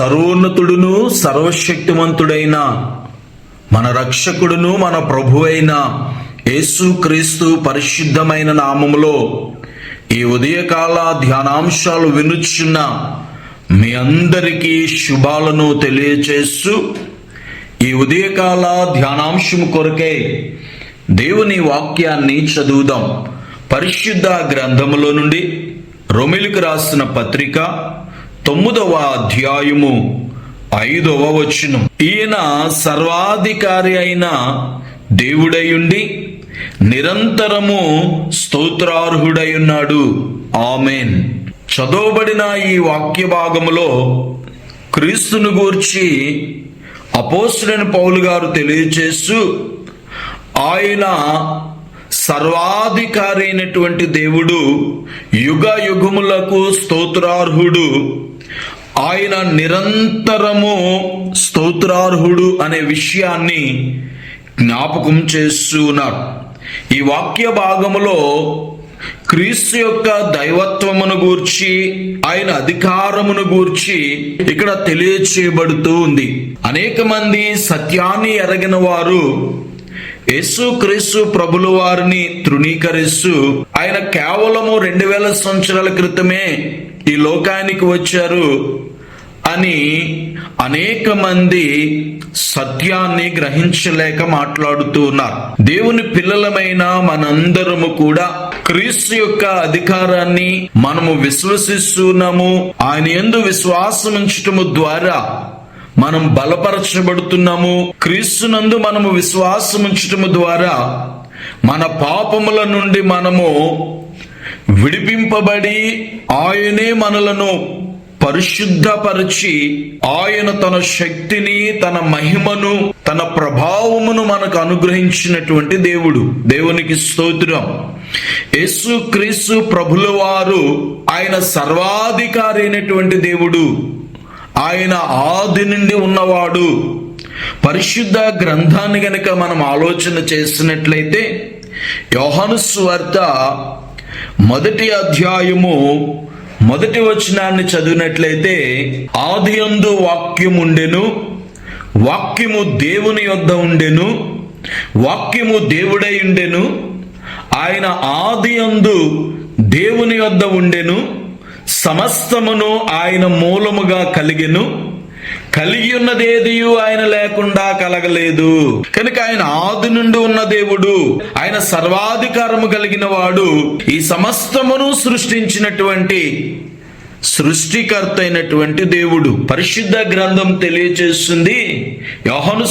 సర్వోన్నతుడును సర్వశక్తిమంతుడైన మన రక్షకుడును మన ప్రభువైన యేసుక్రీస్తు పరిశుద్ధమైన నామములో ఈ ఉదయకాల ధ్యానాంశాలు వినుచున్న మీ అందరికీ శుభాలను తెలియచేస్తూ ఈ ఉదయకాల ధ్యానాంశము కొరకే దేవుని వాక్యాన్ని చదువుదాం. పరిశుద్ధ గ్రంథములో నుండి రొమిలికి రాసిన పత్రిక తొమ్మిదవ అధ్యాయము ఐదవ వచనం. ఈయన సర్వాధికారి అయిన దేవుడయుండి నిరంతరము స్తోత్రార్హుడై ఉన్నాడు ఆమెన్. చదవబడిన ఈ వాక్య భాగములో క్రీస్తును గూర్చి అపోస్తుడైన పౌలు గారు తెలియచేస్తూ ఆయన సర్వాధికారి అయినటువంటి దేవుడు యుగ యుగములకు స్తోత్రార్హుడు. ఆయన నిరంతరము స్తోత్రార్హుడు అనే విషయాన్ని జ్ఞాపకం చేస్తున్నారు. ఈ వాక్య భాగములో క్రీస్తు యొక్క దైవత్వమును గూర్చి ఆయన అధికారమును గూర్చి ఇక్కడ తెలియచేయబడుతూ ఉంది. అనేక మంది సత్యాన్ని ఎరగిన వారు యేసు క్రీస్తు ప్రభుల వారిని తృణీకరిస్తూ ఆయన కేవలము రెండు వేల సంవత్సరాల క్రితమే ఈ లోకానికి వచ్చారు అని అనేక మంది సత్యాన్ని గ్రహించలేక మాట్లాడుతూ ఉన్నారు. దేవుని పిల్లలమైన మనందరము కూడా క్రీస్తు యొక్క అధికారాన్ని మనము విశ్వసిస్తున్నాము. ఆయన ఎందు విశ్వాసం ఉంచటము ద్వారా మనం బలపరచబడుతున్నాము. క్రీస్తునందు మనము విశ్వాసం ఉంచటము ద్వారా మన పాపముల నుండి మనము విడిపింపబడి ఆయనే మనలను పరిశుద్ధపరిచి ఆయన తన శక్తిని తన మహిమను తన ప్రభావమును మనకు అనుగ్రహించినటువంటి దేవుడు. దేవునికి స్తోత్రం. యేసు క్రీస్తు ప్రభుల వారు ఆయన సర్వాధికారి అయినటువంటి దేవుడు. ఆయన ఆది నుండి ఉన్నవాడు. పరిశుద్ధ గ్రంథాన్ని గనక మనం ఆలోచన చేసినట్లయితే యోహను స్వార్త మొదటి అధ్యాయము మొదటి వచనాన్ని చదివినట్లయితే ఆది అందు వాక్యం ఉండెను వాక్యము దేవుని యొద్ద ఉండెను వాక్యము దేవుడై ఉండెను ఆయన ఆది అందు దేవుని యొద్ద ఉండెను సమస్తమును ఆయన మూలముగా కలిగెను. కలిగి ఉన్నదేదియు ఆయన లేకుండా కలగలేదు. కనుక ఆయన ఆది నుండి ఉన్న దేవుడు ఆయన సర్వాధికారము కలిగిన వాడు ఈ సమస్తమును సృష్టించినటువంటి సృష్టికర్త అయినటువంటి దేవుడు. పరిశుద్ధ గ్రంథం తెలియచేస్తుంది. యోహను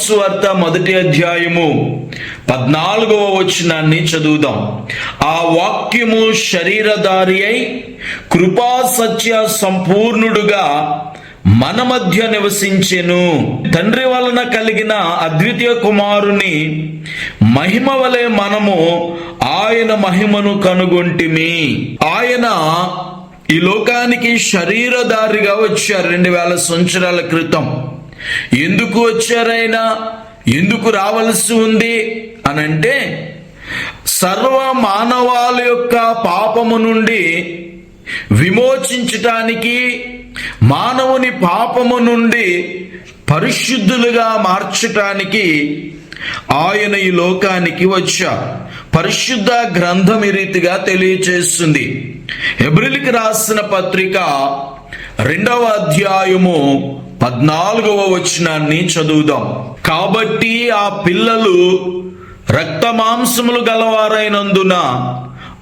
మొదటి అధ్యాయము పద్నాలుగవ వచనాన్ని చదువుదాం. ఆ వాక్యము శరీరధారి అయి కృపా సత్య సంపూర్ణుడుగా మన మధ్య నివసించెను. తండ్రి వలన కలిగిన అద్వితీయ కుమారుని మహిమ వలె మనము ఆయన మహిమను కనుగొంటిమి. ఆయన ఈ లోకానికి శరీరధారిగా వచ్చారు రెండు వేల సంవత్సరాల క్రితం. ఎందుకు వచ్చారైనా ఎందుకు రావలసి ఉంది? అనంటే సర్వ మానవాల యొక్క పాపము నుండి విమోచించటానికి మానవుని పాపము నుండి పరిశుద్ధులుగా మార్చటానికి ఆయన ఈ లోకానికి వచ్చా. పరిశుద్ధ గ్రంథం ఈ రీతిగా తెలియచేస్తుంది. ఎబ్రిల్కి రాసిన పత్రిక రెండవ అధ్యాయము పద్నాలుగవ వచనాన్ని చదువుదాం. కాబట్టి ఆ పిల్లలు రక్త మాంసములు గలవారైనందున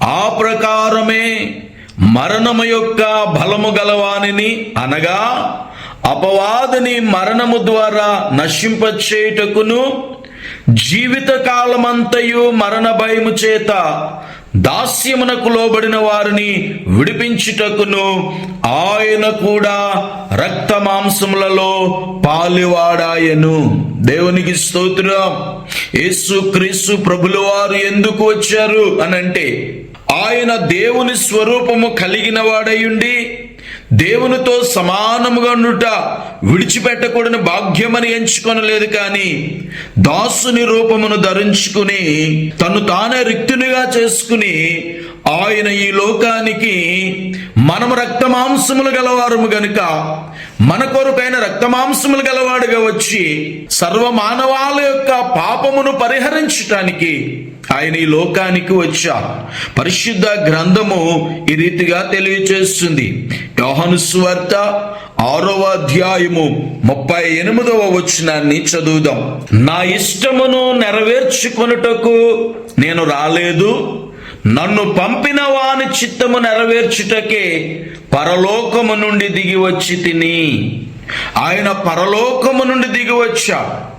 ఆ ప్రకారమే మరణము యొక్క బలము గలవానిని అనగా అపవాదిని మరణము ద్వారా నశింపచేయుటకును జీవిత కాలమంతయు మరణ భయము చేత దాస్యమునకు లోబడిన వారిని విడిపించుటకును ఆయన కూడా రక్త మాంసములలో పాలివాడాయను. దేవునికి స్తోత్రం. యేసు క్రీస్తు ప్రభుల వారు ఎందుకు వచ్చారు అనంటే ఆయన దేవుని స్వరూపము కలిగిన వాడయుండి దేవునితో సమానముగా ఉండుట విడిచిపెట్టకూడని భాగ్యమని ఎంచుకొనలేదు కానీ దాసుని రూపమును ధరించుకుని తను తానే రిక్తునిగా చేసుకుని ఆయన ఈ లోకానికి మనము రక్తమాంసములు గలవారము గనుక మన కొరకైన రక్తమాంసములు గలవాడుగా వచ్చి సర్వమానవాల యొక్క పాపమును పరిహరించటానికి ఆయన ఈ లోకానికి వచ్చారు పరిశుద్ధ గ్రంథము ఈ రీతిగా తెలియచేస్తుంది. యోహను స్వార్త ఆరవ అధ్యాయము ముప్పై ఎనిమిదవ వచనాన్ని చదువుదాం. నా ఇష్టమును నెరవేర్చుకొనుటకు నేను రాలేదు. నన్ను పంపిన వాని చిత్తము నెరవేర్చుటకే పరలోకము నుండి దిగి వచ్చి తిని. ఆయన పరలోకము నుండి దిగి వచ్చాడు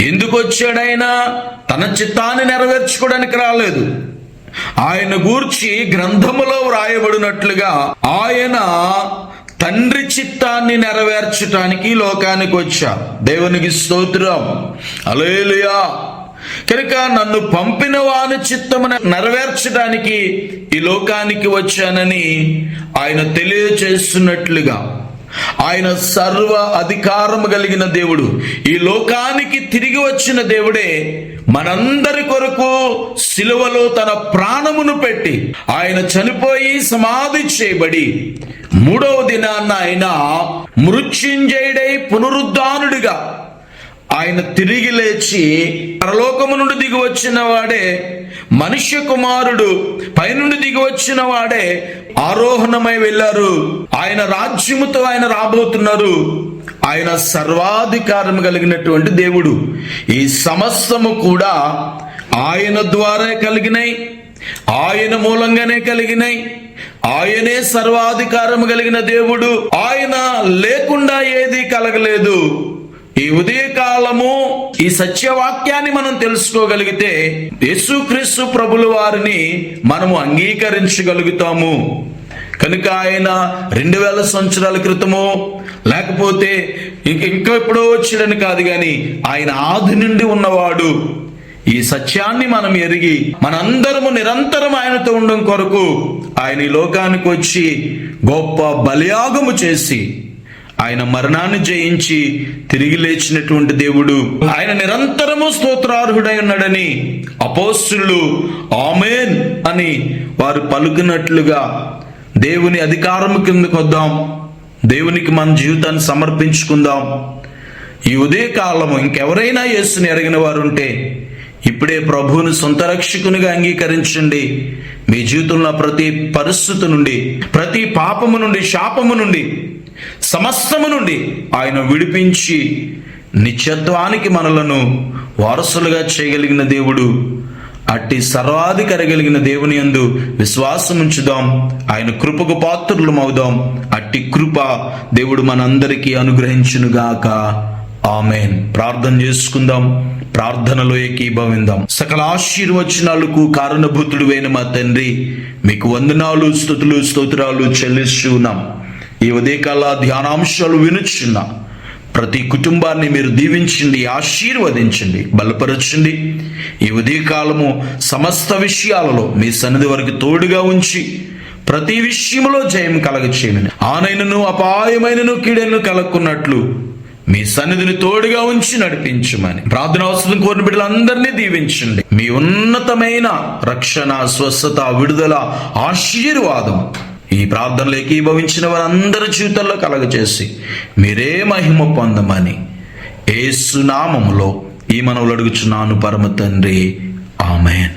ఎందుకు వచ్చాడైనా తన చిత్తాన్ని నెరవేర్చుకోవడానికి రాలేదు. ఆయన గూర్చి గ్రంథములో వ్రాయబడినట్లుగా ఆయన తండ్రి చిత్తాన్ని నెరవేర్చటానికి లోకానికి వచ్చా. దేవునికి స్తోత్రం. అలేలుయా కనుక నన్ను పంపిన వాని చిత్తమును నెరవేర్చడానికి ఈ లోకానికి వచ్చానని ఆయన తెలియచేస్తున్నట్లుగా ఆయన సర్వ అధికారము కలిగిన దేవుడు. ఈ లోకానికి తిరిగి వచ్చిన దేవుడే మనందరి కొరకు సిలువలో తన ప్రాణమును పెట్టి ఆయన చనిపోయి సమాధి చేయబడి మూడవ దినాన్న ఆయన మృత్యుంజయుడై పునరుద్ధానుడిగా ఆయన తిరిగి లేచి పరలోకము నుండి దిగి వచ్చిన వాడే మనుష్య కుమారుడు. పైనుండి దిగి వచ్చిన వాడే ఆరోహణమై వెళ్ళారు. ఆయన రాజ్యముతో ఆయన రాబోతున్నారు. ఆయన సర్వాధికారం కలిగినటువంటి దేవుడు. ఈ సమస్తము కూడా ఆయన ద్వారా కలిగినాయి ఆయన మూలంగానే కలిగినాయి ఆయనే సర్వాధికారం కలిగిన దేవుడు. ఆయన లేకుండా ఏది కలగలేదు. ఈ ఉదయకాలము ఈ సత్యవాక్యాన్ని మనం తెలుసుకోగలిగితే యేసుక్రీస్తు ప్రభుల వారిని మనము అంగీకరించగలుగుతాము. కనుక ఆయన రెండు వేల సంవత్సరాల క్రితమో లేకపోతే ఇంక ఇంకా ఎప్పుడో వచ్చాడని కాదు కానీ ఆయన ఆది నుండి ఉన్నవాడు. ఈ సత్యాన్ని మనం ఎరిగి మనందరము నిరంతరం ఆయనతో ఉండడం కొరకు ఆయన ఈ లోకానికి వచ్చి గొప్ప బలియాగము చేసి ఆయన మరణాన్ని జయించి తిరిగి లేచినటువంటి దేవుడు ఆయన నిరంతరము స్తోత్రార్హుడై ఉన్నాడని అపోస్తులు ఆమెన్ అని వారు పలుకున్నట్లుగా దేవుని అధికారము కిందకు వద్దాం. దేవునికి మన జీవితాన్ని సమర్పించుకుందాం. ఈ ఉదయకాలము ఇంకెవరైనా యేసుని ఎరగిన వారు ఉంటే ఇప్పుడే ప్రభువుని సొంత రక్షకునిగా అంగీకరించండి. మీ జీవితంలో ప్రతి పరిస్థితి నుండి ప్రతి పాపము నుండి శాపము నుండి సమస్తము నుండి ఆయన విడిపించి నిత్యత్వానికి మనలను వారసులుగా చేయగలిగిన దేవుడు అట్టి సర్వాధికారి కలిగిన దేవుని యందు విశ్వాసం ఉంచుదాం ఆయన కృపకు పాత్రులు అవుదాం అట్టి కృప దేవుడు మనందరికీ అనుగ్రహించునుగాక. ఆమెన్. ప్రార్థన చేసుకుందాం ప్రార్థనలో ఏకీభవిందాం. సకల ఆశీర్వచనాలకు కారణభూతుడు మా తండ్రి మీకు వందనాలు స్థుతులు స్తోత్రాలు చెల్లిస్తున్నాం. ఈ ఉదయకాల ధ్యానాంశాలు వినుచున్నా ప్రతి కుటుంబాన్ని మీరు దీవించండి ఆశీర్వదించండి బలపరచండి. ఈ ఉదయకాలము సమస్త విషయాలలో మీ సన్నిధి వరకు తోడుగా ఉంచి ప్రతి విషయంలో జయం కలగచేయమని ఆనైనను అపాయమైనను కీడను కలక్కున్నట్లు మీ సన్నిధిని తోడుగా ఉంచి నడిపించమని ప్రార్థన అవసరం కోరిన బిడ్డలందరినీ దీవించండి. మీ ఉన్నతమైన రక్షణ స్వస్థత విడుదల ఆశీర్వాదం ఈ ప్రార్థనలు ఏకీభవించిన వారందరి జీవితంలో కలగచేసి మీరే మహిమ పొందమని ఏసునామములో ఈ మనవులు అడుగుచున్నాను పరమ తండ్రి. ఆమెన్.